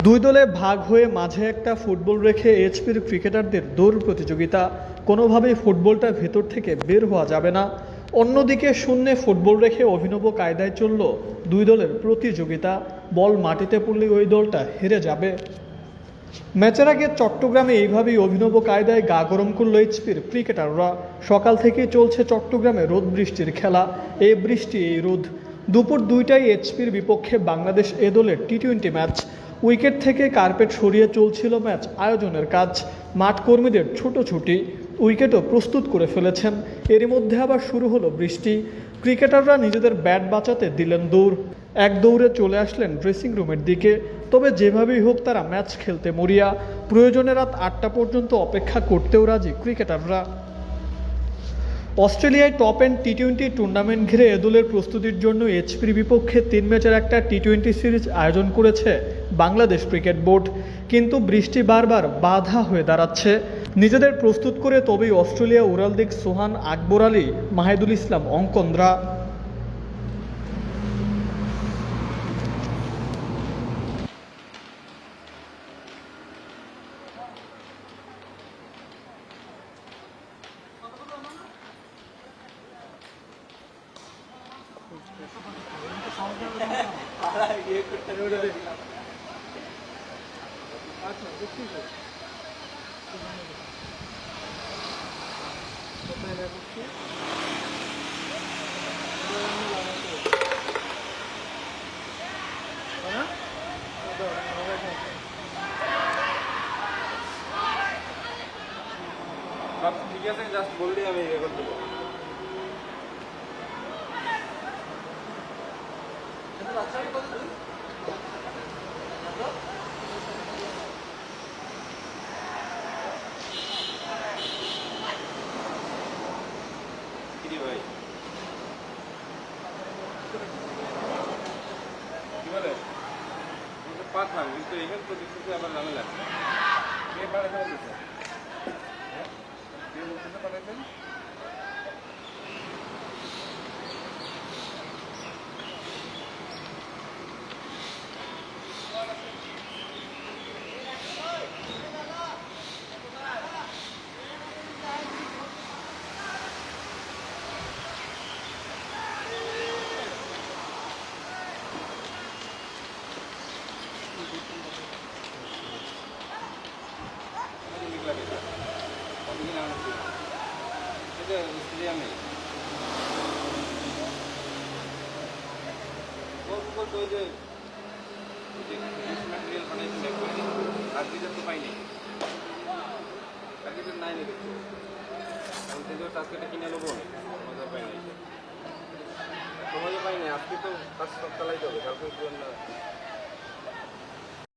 দুই দলে ভাগ হয়ে মাঝে একটা ফুটবল রেখে এইচপির ক্রিকেটারদের দৌড় প্রতিযোগিতা। কোনোভাবেই ফুটবলটা ভেতর থেকে বের হওয়া যাবে না। অন্যদিকে শূন্যে ফুটবল রেখে অভিনব কায়দায় চলল দুই দলের প্রতিযোগিতা। বল মাটিতে পড়লে ওই দলটা হেরে যাবে। ম্যাচের আগে চট্টগ্রামে এইভাবেই অভিনব কায়দায় গা গরম করল এইচপির ক্রিকেটাররা। সকাল থেকে চলছে চট্টগ্রামে রোদ বৃষ্টির খেলা। এই বৃষ্টি, এই রোদ। দুপুর দুইটায় এইচপির বিপক্ষে বাংলাদেশ এ দলের টি টোয়েন্টি ম্যাচ। উইকেট থেকে কার্পেট সরিয়ে চলছিল ম্যাচ আয়োজনের কাজ। মাঠ কর্মীদের ছুটোছুটি উইকেটও প্রস্তুত করে ফেলেছেন। এরই মধ্যে আবার শুরু হলো বৃষ্টি। ক্রিকেটাররা নিজেদের ব্যাট বাঁচাতে দিলেন দৌড়। এক দৌড়ে চলে আসলেন ড্রেসিং রুমের দিকে। তবে যেভাবেই হোক তারা ম্যাচ খেলতে মরিয়া। প্রয়োজনে রাত আটটা পর্যন্ত অপেক্ষা করতেও রাজি ক্রিকেটাররা। অস্ট্রেলিয়ায় top end T twenty tournament ঘিরে এদুলের দলের প্রস্তুতির জন্য এইচপির বিপক্ষে তিন ম্যাচের একটা টি টোয়েন্টি সিরিজ আয়োজন করেছে বাংলাদেশ ক্রিকেট বোর্ড। কিন্তু বৃষ্টি বারবার বাধা হয়ে দাঁড়াচ্ছে। নিজেদের প্রস্তুত করে তবেই অস্ট্রেলিয়া উরালদিক সোহান আকবর আলী, মাহেদুল ইসলাম অঙ্কনরা সব ঠিক আছে জাস্ট বললেই আমি ইয়ে করে দেবো কিরে ভাই কি বলে কিন্তু পাঠান কিন্তু এখানে তো দেখতেছি আবার ঝামেলা কে পাঠাতে হ্যাঁ কে বলতেছে পাঠাইছেন স্টেডিয়ামে বলতে ওই যে ম্যাটেরিয়াল বানাইছিল আর কিছু তো পাইনি আর কিছু নাই নাকি আমি তো আজকে কিনে নেব মজা পাই সময় পাই নাই আজকে তো কাজ সব চালাইতে হবে কালকে